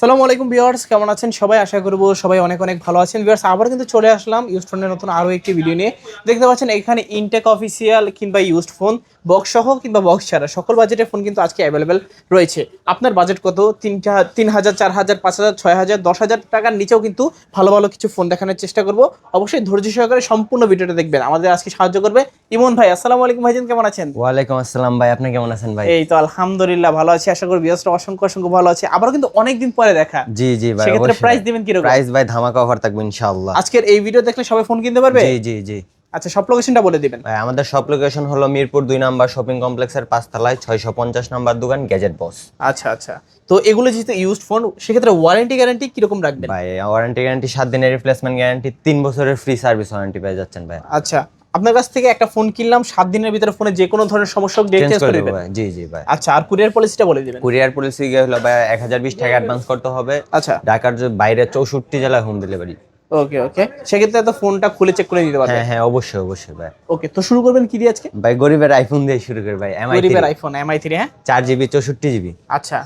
সালামু আলাইকুম ভিউয়ার্স, কেমন আছেন সবাই? আশা করব সবাই অনেক অনেক ভালো আছেন। ভিউয়ার্স, আবার কিন্তু চলে আসলাম ইউজ ফোনের নতুন আরও একটি ভিডিও নিয়ে। দেখতে পাচ্ছেন, এখানে ইনটেক অফিসিয়াল কিংবা ইউজড ফোন বক্স সহ কিংবা বক্স ছাড়া সকল বাজেটের ফোন কিন্তু আজকে অ্যাভেলেবেল রয়েছে। আপনার বাজেট কত? তিনটা তিন হাজার চার হাজার পাঁচ হাজার ছয় হাজার দশ হাজার টাকার নিচেও কিন্তু ভালো ভালো কিছু ফোন দেখানোর চেষ্টা করব। অবশ্যই ধৈর্য সহকারে সম্পূর্ণ ভিডিওটা দেখবেন। আমাদের আজকে সাহায্য করবে ইমন ভাই। আসসালামু আলাইকুম ভাইজান কেমন আছেন? ওয়ালাইকুম আসসালাম ভাই। আপনি কেমন আছেন ভাই? এই তো আলহামদুলিল্লাহ ভালো আছি। আশা করি বিয়াসটা অসংখ্য অসংখ্য ভালো আছে। আবার কিন্তু অনেকদিন পরে দেখা। জি জি ভাই সেক্ষেত্রে প্রাইস দিবেন কীরকম? প্রাইস ভাই ধামাকা অফার থাকবে ইনশাআল্লাহ। আজকের এই ভিডিও দেখলে সবাই ফোন কিনতে পারবে? জি জি জি। আচ্ছা সব লোকেশনটা বলে দিবেন। ভাই আমাদের সব লোকেশন হলো মিরপুর দুই নাম্বার শপিং কমপ্লেক্সের পাঁচতলায় ছয়শো পঞ্চাশ নাম্বার দোকান গ্যাজেট বস আচ্ছা আচ্ছা। তো এগুলো যেহেতু ইউজড ফোন সেক্ষেত্রে ওয়ারেন্টি গ্যারান্টি কীরকম রাখবেন? ভাই ওয়ারেন্টি গ্যারান্টি সাত দিনের রিপ্লেসমেন্ট গ্যারান্টি তিন বছরের ফ্রি সার্ভিস ওয়ারেন্টি পেয়ে যাচ্ছেন ভাই। আচ্ছা আপনার কাছ থেকে একটা ফোন কিনলাম সাত দিনের ভিতরে ফোনে যে কোনো ধরনের সমস্যা হোক চেঞ্জ করে জি জি ভাই। আচ্ছা আর কুরিয়ার পলিসিটা বলে দিবেন। কুরিয়ার পলিসি গিয়ে হলো ভাই এক হাজার বিশ টাকা অ্যাডভান্স করতে হবে। আচ্ছা। ঢাকার যে বাইরে চৌষট্টি জেলায় হোম ডেলিভারি ওকে ওকে সেক্ষেত্রে তো ফোনটা খুলে চেক করে দিতে পারবেন হ্যাঁ হ্যাঁ অবশ্যই অবশ্যই ভাই। ওকে তো শুরু করবেন কি দিয়ে আজকে? ভাই গরিবের আইফোন দিয়ে শুরু করে ভাই এমআই গরিবের আইফোন এমআই থ্রি হ্যাঁ? চার জিবি চৌষট্টি জিবি আচ্ছা।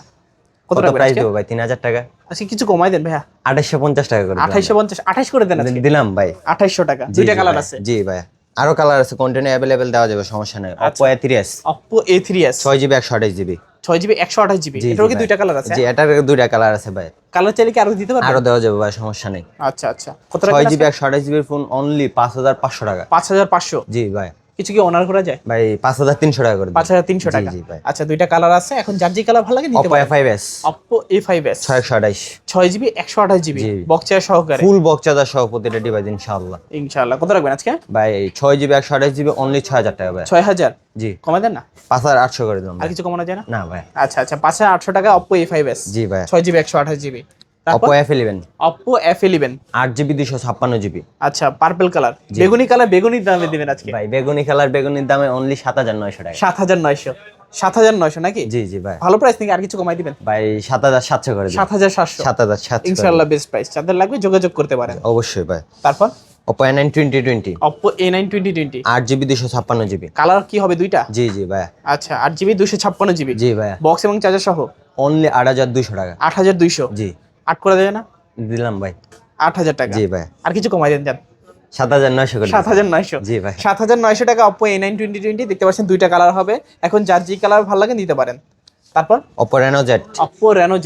কত প্রাইস দেবো ভাই? তিন হাজার টাকা। আচ্ছা কিছু কমাই দেন ভাইয়া। আঠাশশো পঞ্চাশ টাকা করে। আঠাইশো পঞ্চাশ আঠাইশ করে দেন আজকে? দিলাম ভাই। আঠাইশো টাকা। দুইটা কালার আছে? জি ভাই। আরও কালার আছে কন্টেন্ট অ্যাভেলেবেল দেওয়া যাবে সমস্যা নেই। Oppo A three S Oppo A three S ছয় জিবি একশো আঠাশ জিবি ছয় জিবি একশো আঠাশ জিবি এটারও কি দুইটা কালার আছে? জি এটার দুইটা কালার আছে ভাই। কালার চাইলে কি আরও দিতে পারবেন আরও দেওয়া যাবে ভাই সমস্যা নেই। আচ্ছা আচ্ছা। কত ছয় টাকা জিবি একশো আঠাশ জিবির ফোন অনলি পাঁচ হাজার পাঁচশো টাকা। পাঁচ হাজার পাঁচশো। জি ভাই। কিছু কি অনার করা যায়? ভাই 5300 টাকা করে 5300 টাকা? আচ্ছা দুইটা কালার আছে। এখন যার যে কালার ভালো লাগে নিতে পারেন Oppo A5s Oppo A5s 628 6GB 128GB Buxa সহকারে? ফুল বক্সাদার সহ প্রতিটা ডিভাইস ইনশাল্লাহ ইনশাআল্লাহ। কত রাখবেন আজকে? ভাই 6GB 128GB অনলি 6000 টাকা ভাই। 6000 জি। কমে দেন না? 5800 করে দেন আর কিছু কমানো যায় না? না ভাই। আচ্ছা আচ্ছা 5800 টাকা Oppo A5s জি ভাই। 6GB 128GB Oppo F11 Oppo F11 8GB 256GB আচ্ছা পার্পল কালার বেগুনি কালার বেগুনি দামে দিবেন আজকে? ভাই বেগুনি কালার বেগুনির দামে অনলি 7900 টাকা। 7900 সাত হাজার নয়শো নাকি? জি জি ভাই। ভালো প্রাইস নাকি? আর কিছু কমাই দিবেন? ভাই সাত হাজার সাতশো করে সাত হাজার সাতশো। সাত হাজার সাতশো ইনশাল্লাহ বেস্ট প্রাইস যাদের লাগবে যোগাযোগ করতে পারেন। অবশ্যই ভাই। তারপর? Oppo A9 2020 Oppo A9 2020 8GB GB colour কি হবে দুইটা? জি জি ভাই। আচ্ছা 8GB 256GB জি ভাই। বক্স এবং চার্জার সহ? অনলি 8200 টাকা। 8200 জি। আট করে দেবে না? দিলাম ভাই। আট হাজার টাকা? জি ভাই। আর কিছু কমাই দেন যান। সাত হাজার নয়শো সাত হাজার নয়শো? জি ভাই। সাত হাজার নয়শো টাকা Oppo A nine twenty twenty দেখতে পাচ্ছেন দুইটা কালার হবে। এখন যার যে কালার ভালো লাগে নিতে পারেন। তারপর? রেনো অপো রেনো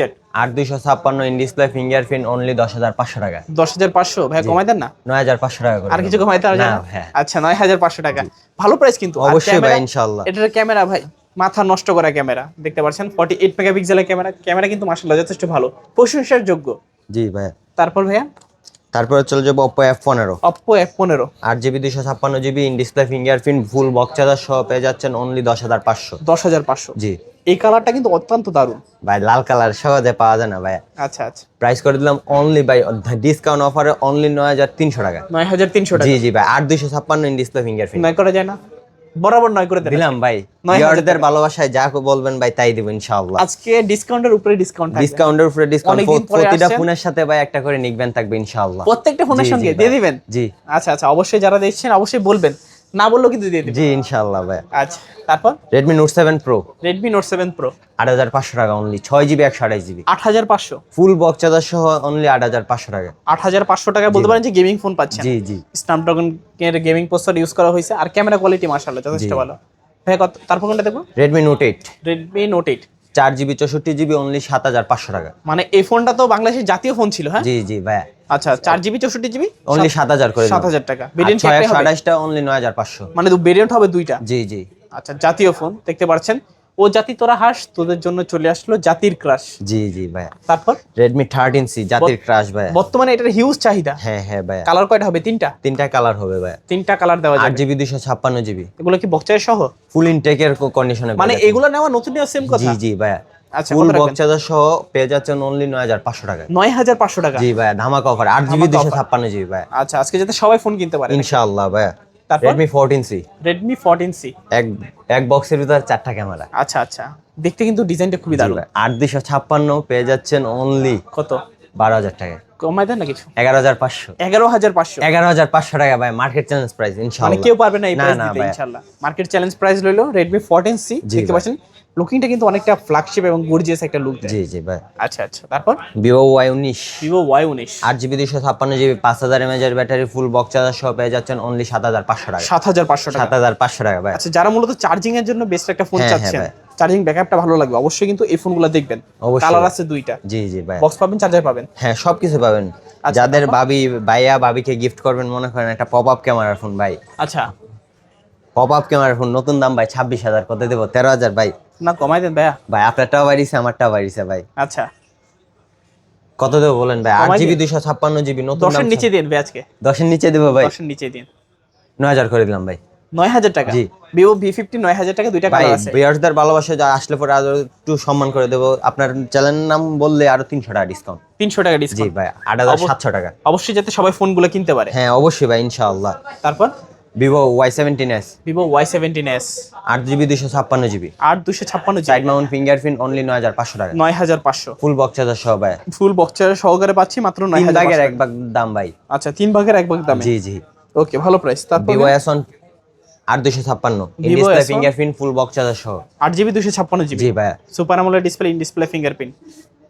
আট দুশো ছাপ্পান্ন ইন ডিসপ্লে ফিঙ্গারপ্রিন্ট অনলি দশ হাজার পাঁচশো টাকা। দশ হাজার পাঁচশো? ভাই কমাই দেন না? নয় হাজার পাঁচশো টাকা আর কিছু হ্যাঁ। আচ্ছা নয় হাজার পাঁচশো টাকা। ভালো প্রাইস কিন্তু। অবশ্যই ভাই এটার ক্যামেরা ভাই। মাথা নষ্ট করা ক্যামেরা। দেখতে পাচ্ছেন ফর্টি এইট মেগাপিক্সেলের ক্যামেরা। ক্যামেরা কিন্তু মাসাল্লাহ যথেষ্ট ভালো। প্রশংসার যোগ্য। জি ভাই তারপর ভাইয়া? তারপরে চলে যাব অপো এফ পনেরো। অপো এফ পনেরো। আট জিবি দুশো ছাপ্পান্ন GB in display fingerprint full box charger সহ পেয়ে যাচ্ছেন অনলি দশ হাজার পাঁচশো। দশ হাজার পাঁচশো। জি। এই কালারটা কিন্তু অত্যন্ত দারুণ। ভাই লাল কালার সহজে পাওয়া যায় না ভাই আচ্ছা আচ্ছা। প্রাইস করে দিলাম অনলি ভাই ডিসকাউন্ট অফারে অনলি নয় হাজার তিনশো টাকা। নয় হাজার তিনশো টাকা। জি জি ভাই। আট দুশো ছাপ্পান্ন ইন ডিসপ্লে ফিঙ্গারপ্রিন্ট নয় করা যায় না? বরাবর নয় করে দিলাম ভাই। ভিউয়ারদের ভালোবাসায় যা বলবেন ভাই তাই দিব ইনশাআল্লাহ। আজকে ডিসকাউন্টের উপরে ডিসকাউন্ট থাকবে। ডিসকাউন্টের উপরে ডিসকাউন্ট। প্রতিটা ফোনের সাথে ভাই একটা করে নিবেন থাকবে ইনশাআল্লাহ। প্রত্যেকটা ফোনের সঙ্গে দিয়ে দিবেন? জি। আচ্ছা আচ্ছা অবশ্যই যারা দেখছেন অবশ্যই বলবেন। না বললেও কিন্তু দিয়ে দিবেন জি ইনশাআল্লাহ ভাই। আচ্ছা তারপর? Seven pro Redmi note seven pro আট হাজার পাঁচশো টাকা অনলি ছয় জিবি একশো আঠাশ জিবি আট হাজার পাঁচশো? ফুল বক্স চার্জার সহ অনলি আট হাজার পাঁচশো টাকা। আট হাজার পাঁচশো টাকায় বলতে পারেন যে গেমিং ফোন পাচ্ছেন। জি জি। স্ন্যাপড্রাগন এর গেমিং প্রসেসর ইউজ করা হয়েছে আর ক্যামেরা কোয়ালিটি মাশাআল্লাহ যথেষ্ট ভালো। ভাই কত তারপর কোনটা দেখব? Redmi note eight Redmi note eight চার জিবি চৌষট্টি জিবি অনলি সাত হাজার পাঁচশো টাকা। মানে এই ফোনটা তো বাংলাদেশের জাতীয় ফোন ছিল হ্যাঁ? জি জি ভাই আচ্ছা চার জিবি চৌষট্টি জিবি অনলি সাত হাজার করে সাত হাজার টাকা। ভেরিয়েন্ট আঠাশটা অনলি নয় হাজার পাঁচশো। মানে ভেরিয়েন্ট হবে দুইটা? জি জি। আচ্ছা জাতীয় ফোন দেখতে পাচ্ছেন। ও জাতি তোরা হাস তোদের জন্য চলে আসলো জাতির ক্রাশ জি জি ভাই তারপর? রেডমি থার্টিন সি জাতির ক্রাশ ভাই বর্তমানে এটার হিউজ চাহিদা। হ্যাঁ হ্যাঁ ভাই কালার কয়টা হবে? তিনটা? তিনটা কালার হবে ভাই তিনটা কালার দেওয়া আট যাবে জিবি দুশো ছাপ্পান্ন জিবি এগুলো কি বক্সায় সহ? ফুল ইনটেকের কন্ডিশনে মানে এগুলো নেওয়া নতুন সেম কথা? জি জি ভাই আচ্ছা ফুল বক্স চার্জার সহ পেয়ে যাচ্ছেন অনলি নয় হাজার পাঁচশো টাকা। নয় হাজার পাঁচশো টাকা? জি ভাই ধামাকা অফার আট জিবি দুশো ছাপ্পান্ন জিবি ভাই আচ্ছা আজকে যাতে সবাই ফোন কিনতে পারে। ইনশাআল্লাহ ভাই তারপর? Redmi 14C Redmi 14C এক এক বক্সের ভিতর চারটা ক্যামেরা আচ্ছা আচ্ছা। দেখতে কিন্তু ডিজাইনটা খুবই দারুণ। আট দুশো ছাপ্পান্ন পেয়ে যাচ্ছেন অনলি কত? বারো হাজার টাকা কমাই দেন না কিছু? এগারো হাজার পাঁচশো। এগারো হাজার পাঁচশো। এগারো হাজার পাঁচশো টাকা ভাই মার্কেট চ্যালেঞ্জ প্রাইস মানে কেউ পারবে না এই প্রাইস দিতে ভাই। ইনশাআল্লাহ। মার্কেট চ্যালেঞ্জ প্রাইস লইলো রেডমি ফোরটিন সি দেখতে পাচ্ছেন? লুকিংটা কিন্তু অনেকটা ফ্ল্যাগশিপ এবং গর্জিয়াস একটা লুক দেয়। জি জি ভাই। আচ্ছা আচ্ছা। তারপর? ভিভো ওয়াই উনিশ। ভিভো ওয়াই উনিশ। আট জিবি দুশো ছাপ্পান্ন জিবি পাঁচ হাজার এমএজের ব্যাটারি ফুল বক্স চার্জার সহ পেয়ে যাচ্ছেন অনলি সাত হাজার পাঁচশো টাকা। সাত হাজার পাঁচশো টাকা। সাত হাজার পাঁচশো টাকা ভাই। আচ্ছা যারা মূলত চার্জিং এর জন্য বেস্ট একটা ফোন হ্যাঁ, হ্যাঁ, চাচ্ছেন ভাই। চার্জিং ব্যাকআপটা ভালো লাগবে। অবশ্যই কিন্তু এই ফোনগুলো দেখবেন। অবশ্যই। কালার আছে দুইটা। জি জি ভাই। বক্স পাবেন চার্জার পাবেন। হ্যাঁ সবকিছু পাবেন। আচ্ছা, যাদের ভাবি ভাইয়া ভাবিকে গিফট করবেন মনে করেন একটা পপ আপ ক্যামেরার ফোন ভাই। আচ্ছা। পপ আপ ক্যামেরার ফোন নতুন দাম ভাই ছাব্বিশ হাজার কত দেবো? তেরো হাজার ভাই। না কমাই দেন ভাইয়া। ভাই আপনারটাও বাড়িছে আমারটাও বাড়িছে ভাই। আচ্ছা। কত দেবো বলেন ভাই? আট জিবি দিন। দুশো ছাপ্পান্ন জিবি নতুন দশের নিচে দিন ভাই আজকে। দশের নিচে দেবো ভাই। দশের নিচে দিন। নয় হাজার করে দিলাম ভাই। নয় হাজার টাকা? জি। ভিভো ভি ফিফটি নয় হাজার টাকা দুইটা কালার আছে। ভালোবাসা যা আসলে পরে আরও একটু সম্মান করে দেবো। আপনার চ্যানেলের নাম বললে আরও তিনশো টাকা ডিসকাউন্ট তিনশো টাকা জি ডিসকাউন্ট ভাই আট হাজার সাতশো টাকা। অবশ্যই যাতে সবাই ফোনগুলো কিনতে পারে। হ্যাঁ অবশ্যই ভাই ইনশাআল্লাহ। তারপর? Vivo Y seventeen S Vivo Y seventeen S আট জিবি দুশো ছাপ্পান্ন জিবি। আট দুশো ছাপ্পান্ন সাইড মাউন্ট ফিঙ্গারপ্রিন্ট অনলি নয় হাজার পাঁচশো টাকা। নয় হাজার পাঁচশো। ফুল বক্স চার্জার সহ ভাই। ফুল বক্সের সহকারে পাচ্ছি মাত্র নয় পাঁচশো। এক ভাগ দাম ভাই। আচ্ছা তিন ভাগের এক ভাগ দামে? জি জি। ওকে ভালো প্রাইস তারপর? ভিভো এস ওয়ান আট দুশো ছাপ্পান্ন। Display S1 fingerprint full box charger সহ। আট জিবি দুশো ছাপ্পান্ন জিবি? জি ভাই সুপার আমলের display in display fingerprint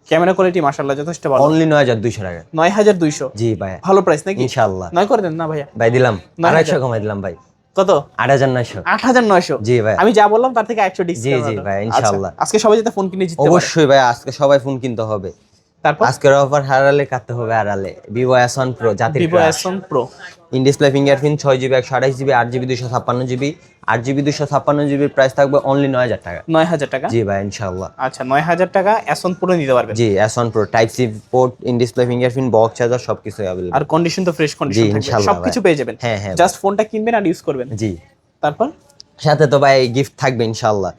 camera quality মাশাআল্লাহ যথেষ্ট ভালো। অনলি নয় হাজার দুইশো টাকা নয় হাজার দুইশো? জি ভাই। ভালো প্রাইস নাকি? ইনশাআল্লাহ। নয় করে দেন না ভাইয়া। ভাই দিলাম। নয় আড়াইশো হাজার। কমাই দিলাম ভাই। কত? আট হাজার নয়শো। আট হাজার নয়শো? জি ভাই। আমি যা বললাম তার থেকে একশো ডিসকাউন্ট জি ভাই, ইনশাআল্লাহ। আজকে সবাই যাতে ফোন কিনে জিততে অবশ্যই ভাই আজকে সবাই ফোন কিনতে হবে। তারপর? আজকের অফার হারালে কাটতে হবে হারালে ভিভো এস ওয়ান প্রো জাতির Vivo S pro in display fingerprint ছয় জিবি একশো আঠাশ জিবি আট জিবি দুশো ছাপ্পান্ন জিবি আট জিবি দুশো ছাপ্পান্ন জিবির প্রাইস থাকবে অনলি নয় হাজার টাকা। নয় হাজার টাকা? জি ভাই ইনশাআল্লাহ। আচ্ছা নয় হাজার টাকা এস প্রো নিতে পারবেন? জি S one pro type C port in display fingerprint box charger সব কিছু অ্যাভেলেবল আর কন্ডিশন তো ফ্রেশ কন্ডিশন থাকবে। সবকিছু পেয়ে যাবেন। হ্যাঁ, হ্যাঁ জাস্ট ফোনটা কিনবেন আর ইউজ করবেন। জি। তারপর? সাথে তো ভাই গিফট থাকবে ইনশাআল্লাহ।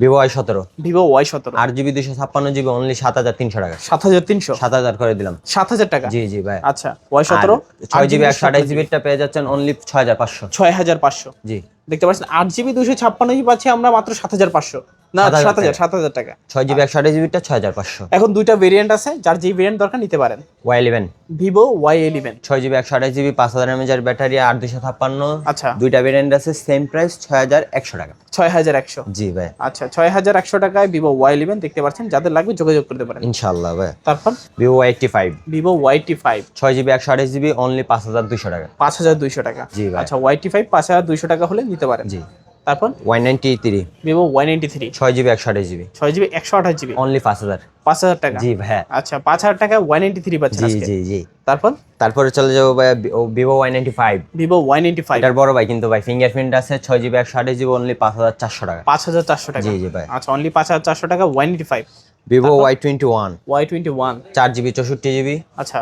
ভিভো ওয়াই সতেরো। ভিভো ওয়াই সতেরো। আট জিবি দুশো ছাপ্পান্ন জিবি অনলি সাত হাজার তিনশো টাকা। সাত হাজার তিনশো? সাত হাজার করে দিলাম। সাত হাজার টাকা? জি জি ভাই আচ্ছা ওয়াই সতেরো? ছয় জিবি একশো আঠাশ জিবিটা পেয়ে যাচ্ছেন অনলি ছয় হাজার পাঁচশো। ছয় হাজার পাঁচশো। জি। দেখতে পাচ্ছেন আট জিবি দুশো ছাপ্পান্ন জিবি পাচ্ছি আমরা মাত্র সাত হাজার পাঁচশো। না সাত হাজার সাত হাজার টাকা। ছয় জিবি একশো আঠাশ জিবিটা ছয় হাজার পাঁচশো। এখন দুইটা ভেরিয়েন্ট আছে যার যেই ভেরিয়েন্ট দরকার নিতে পারেন। Y eleven Vivo Y eleven ছয় জিবি একশো আঠাশ জিবি পাঁচ হাজার এমএজের ব্যাটারি আট দুশো ছাপ্পান্ন। আচ্ছা। দুইটা ভেরিয়েন্ট আছে সেম প্রাইস ছয় হাজার একশো টাকা। ছয় হাজার একশো। জি ভাই। আচ্ছা ছয় হাজার একশো টাকায় ভিভো ওয়াই ইলেভেন দেখতে পাচ্ছেন যাদের লাগবে যোগাযোগ করতে পারেন। ইনশাল্লাহ ভাই। তারপর? Vivo eighty five Vivo Y T five ছয় জিবি একশো আঠাশ জিবি অনলি পাঁচ হাজার দুশো টাকা। পাঁচ হাজার দুইশো টাকা। জি ভাই। আচ্ছা ওয়াই টি ফাইভ পাঁচ হাজার দুইশো টাকা হলে নিতে পারেন। জি। তারপর? Y ninety three. Vivo Y ninety three. ছয় জিবি একশো আঠাশ জিবি। ছয় জিবি একশো আঠাশ জিবি? অনলি পাঁচ হাজার। পাঁচ হাজার টাকা? জি ভাই আচ্ছা পাঁচ হাজার টাকা ওয়াই নাইনটি থ্রি পাচ্ছেন জি জি জি। তারপর? তারপরে চলে যাব ভাই Vivo Y ninety five. Vivo Y ninety five. এটার বড় ভাই কিন্তু ভাই ফিঙ্গারপ্রিন্ট আছে ছয় জিবি একশো আঠাশ জিবি অনলি পাঁচ হাজার চারশো টাকা। পাঁচ হাজার চারশো টাকা? জি জি ভাই। আচ্ছা অনলি পাঁচ হাজার চারশো টাকা Y ninety five. Vivo Y twenty one. Y twenty one. চার জিবি চৌষট্টি জিবি। আচ্ছা।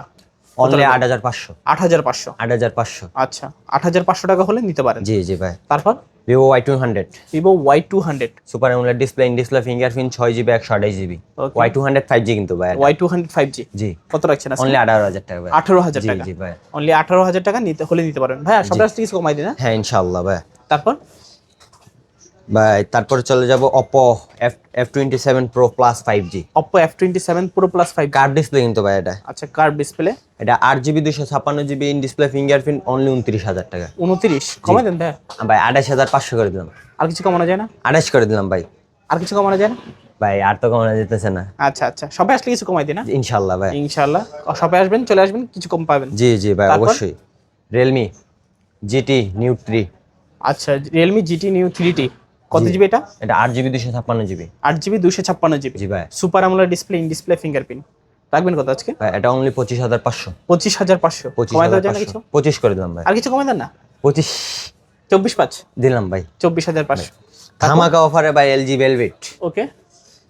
অনলি আট হাজার পাঁচশো। আট হাজার পাঁচশো। আট হাজার পাঁচশো। আচ্ছা আট হাজার পাঁচশো টাকা হলে নিতে পারেন। জি জি ভাই। তারপর? Vivo Y two hundred Vivo Y two hundred super AMOLED display in display fingerprint ছয় জিবি একশো আঠাশ GB. Y two hundred five G কিন্তু ভাই। Y two hundred five G জি। কত রাখছেন? অনলি আঠারো হাজার টাকা ভাই। আঠারো হাজার টাকা। জি ভাই। অনলি আঠারো হাজার টাকা নিতে হলে নিতে পারেন ভাই সব রাস্তা কিছু কমাই দিন হ্যাঁ? হ্যাঁ ইনশাল্লাহ ভাই। তারপর? তারপরে চলে যাব Oppo F F twenty seven pro plus five G Oppo F twenty seven pro plus five curved display কিন্তু ভাই এটা। আচ্ছা কার ডিসপ্লে এটা আট জিবি দুশো ছাপ্পান্ন GB in display fingerprint only উনত্রিশ হাজার টাকা। উনত্রিশ? কমাই দেন ভাই। ভাই আঠাশ হাজার পাঁচশো করে দিলাম। আর কিছু কমানো যায় না? আঠাশ করে দিলাম ভাই। আর কিছু কমানো যায় না? ভাই আর তো কমানো যেতেছে না। আচ্ছা আচ্ছা। সবাই আসলে কিছু কমাই দিন না? ইনশাল্লাহ ভাই। ইনশাল্লাহ সবাই আসবেন চলে আসবেন কিছু কম পাবেন। জি জি ভাই অবশ্যই। রিয়েলমি জিটি নিউ থ্রি আচ্ছা Realme GT neo three T কত জিবি এটা? এটা আট জিবি দুশো ছাপ্পান্ন জিবি আট জিবি দুশো ছাপ্পান্ন জিবি জি ভাই। Super আমলার display in display fingerprint রাখবেন কত আজকে? এটা অনলি পঁচিশ হাজার পাঁচশো। পঁচিশ হাজার পাঁচশো। কমাই দেওয়া যায় কিছু? পঁচিশ করে দিলাম ভাই। আর কিছু কমাই দেন না? পঁচিশ। চব্বিশ পাঁচ? দিলাম ভাই। চব্বিশ হাজার পাঁচশো। ধামাকা অফারে ভাই এলজি ভেলভেট ওকে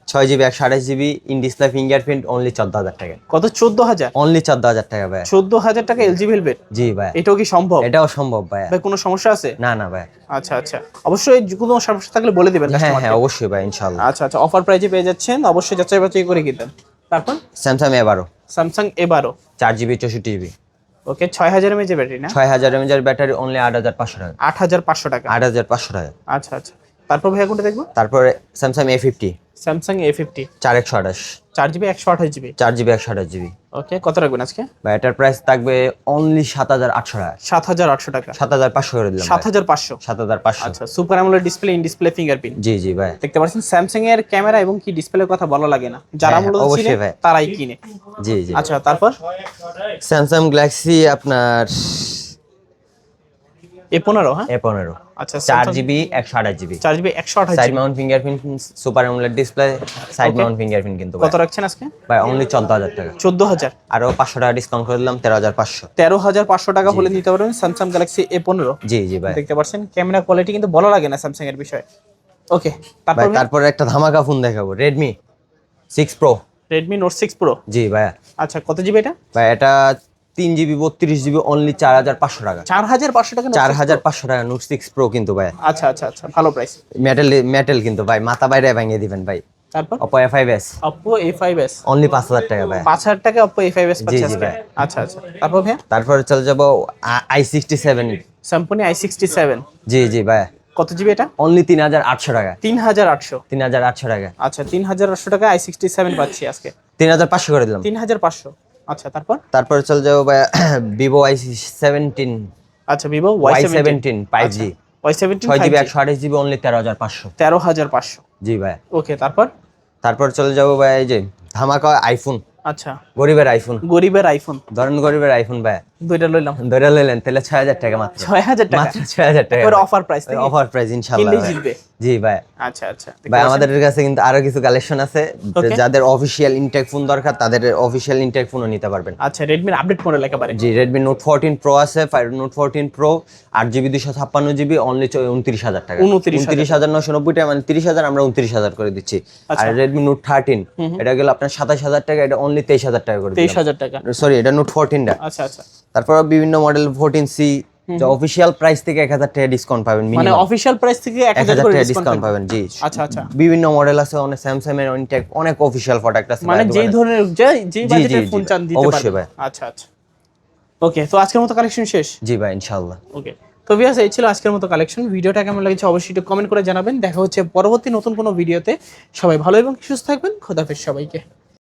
ছয় জিবি একশো আঠাশ GB in display fingerprint only চোদ্দ হাজার টাকা। কত? চোদ্দ হাজার? অনলি চোদ্দ হাজার টাকা ভাই। চোদ্দ হাজার টাকা এলজি ভেলভেট জি ভাই। এটাও কি সম্ভব? এটাও সম্ভব ভাই। ভাই কোনো সমস্যা আছে? না না ভাই। আচ্ছা আচ্ছা। অবশ্যই কোনো সমস্যা থাকলে বলে দিবেন হ্যাঁ হ্যাঁ অবশ্যই ভাই ইনশাল্লাহ আচ্ছা আচ্ছা অফার প্রাইজে পেয়ে যাচ্ছেন অবশ্যই যাচাই বাছাই করে কিনবেন। তারপর? স্যামসাং এ বারো স্যামসাং এবারো চার জিবি চৌষট্টি জিবি। ওকে ছয় হাজার এমএজ ব্যাটারি না? ছয় হাজার এমএজের ব্যাটারি অনলি আট হাজার পাঁচশো টাকা। আট হাজার পাঁচশো টাকা। আট হাজার পাঁচশো টাকা। আচ্ছা আচ্ছা। তারপর ভাইয়া কোনটা দেখব? তারপরে Samsung A fifty Samsung A fifty চার একশো আঠাশ। চার জিবি একশো আঠাশ জিবি? চার জিবি একশো আঠাশ জিবি। ওকে কত রাখবেন আজকে? বা এটার প্রাইস থাকবে অনলি সাত হাজার আটশো টাকা। সাত হাজার আটশো টাকা। সাত হাজার পাঁচশো করে দিলাম সাত হাজার পাঁচশো। সাত হাজার পাঁচশো। আচ্ছা super AMOLED display in display fingerprint জি জি ভাই। দেখতে পাচ্ছেন স্যামসাং এর ক্যামেরা এবং কি ডিসপ্লের কথা বলা লাগে না। যারা হ্যাঁ, মূলত অবশ্যই চিনে ভাই। তারাই কিনে। জি জি। আচ্ছা তারপর? স্যামসাং গ্যালাক্সি আপনার এ পনেরো হ্যাঁ? এ পনেরো। আচ্ছা চার জিবি একশো আঠাশ জিবি চার জিবি একশো আঠাশ side mount fingerprint super AMOLED display side mount fingerprint কিন্তু কত রাখছেন আজকে? ভাই অনলি চোদ্দ হাজার টাকা। চোদ্দ হাজার। আরও পাঁচশো টাকা ডিসকাউন্ট করে দিলাম তেরো হাজার পাঁচশো। তেরো হাজার পাঁচশো টাকা হলে নিতে পারবেন স্যামসাং গ্যালাক্সি এ পনেরো। জি জি ভাই। দেখতে পাচ্ছেন ক্যামেরা কোয়ালিটি কিন্তু বলা লাগে না স্যামসাং এর বিষয়ে। ওকে তারপর তারপরে একটা ধামাকা ফোন দেখাবো Redmi six pro Redmi note six pro জি ভাইয়া। আচ্ছা কত জিবি এটা? ভাই এটা তিন জিবি বত্রিশ জিবি অনলি চার হাজার পাঁচশো টাকা। চার হাজার পাঁচশো টাকা চার হাজার পাঁচশো টাকা নোট সিক্স প্রো কিন্তু ভাই। আচ্ছা আচ্ছা আচ্ছা ভালো প্রাইস মেটাল মেটাল কিন্তু ভাই মাথা বাইরে ভাঙিয়ে দিবেন ভাই। তারপর? Oppo A five S Oppo A five S only পাঁচ হাজার টাকা ভাই। পাঁচ হাজার টাকা অপো এ ফাইভ এস পাচ্ছে জি, ভাই। আচ্ছা আচ্ছা। তারপর চলে যাব I sixty seven Samsung I sixty seven জি জি ভাই। কত জিবি এটা? অনলি তিন হাজার আটশো টাকা। তিন হাজার আটশো। তিন হাজার আটশো টাকা। আচ্ছা তিন হাজার আটশো টাকা আই সিক্সটি সেভেন পাচ্ছি আজকে। তিন হাজার পাঁচশো করে দিলাম। তিন হাজার পাঁচশো। আচ্ছা তারপর? তারপর চলে যাব ভাই ভিভো ওয়াই সেভেন্টিন আচ্ছা Vivo Y seventeen seventeen five G Y seventeen ছয় জিবি একশো আঠাশ জিবি অনলি তেরো হাজার পাঁচশো। তেরো হাজার পাঁচশো। জি ভাই ওকে তারপর? তারপর চলে যাব ভাই এই যে ধামাকা আইফোন আচ্ছা। গরিবের আইফোন গরিবের আইফোন ধরেন গরিবের আইফোন ভাই দুইটা লইলাম। ধরে নিলেন তাহলে ছয় হাজার টাকা মাত্র। ছয় হাজার টাকা। মাত্র ছয় হাজার টাকা অফার প্রাইস অফার প্রাইস ইনশাল্লাহ। জিতবে। জি ভাই। আচ্ছা আচ্ছা ভাই আমাদের কাছে কিন্তু আরও কিছু কালেকশন আছে। যাদের অফিসিয়াল ইনটেক ফোন দরকার তাদের অফিসিয়াল ইনটেক ফোনও নিতে পারবেন। আচ্ছা রেডমির আপডেট মডেল একেবারে জি রেডমি নোট ফোরটিন প্রো আছে নোট ফোরটিন প্রো আট জিবি দুশো ছাপ্পান্ন জিবি অনলি উনত্রিশ হাজার টাকা। 29,000 উনত্রিশ হাজার নশো নব্বই টাকা মানে তিরিশ হাজার আমরা উনত্রিশ হাজার করে দিচ্ছি। আচ্ছা। আর রেডমি নোট থার্টিন এটা গেল আপনার সাতাশ হাজার টাকা এটা অনলি তেইশ হাজার টাকা করে তেইশ হাজার টাকা। সরি এটা নোট ফোরটিনটা আচ্ছা আচ্ছা। তারপর বিভিন্ন model fourteen C official price থেকে এক হাজার টাকা ডিসকাউন্ট পাবেন মানে অফিসিয়াল প্রাইস থেকে এক এক হাজার হাজার করে টাকা ডিসকাউন্ট পাবেন জি। আচ্ছা আচ্ছা। বিভিন্ন মডেল আছে অনেক স্যামসাং এর অনেক অনেক অফিসিয়াল প্রোডাক্ট আছে মানে যেই ধরনের যে- বাজেটের ফোন চান দিতে অবশ্যই ভাই। আচ্ছা আচ্ছা। ওকে তো আজকের মতো কালেকশন শেষ? জি ভাই ইনশাআল্লাহ। ওকে তো ভিউয়ার্স এই ছিল আজকের মতো কালেকশন ভিডিওটা কেমন লাগছে অবশ্যই একটু কমেন্ট করে জানাবেন। দেখা হচ্ছে পরবর্তী নতুন কোনো ভিডিওতে সবাই ভালো এবং সুস্থ থাকবেন। খোদাফেজ সবাইকে।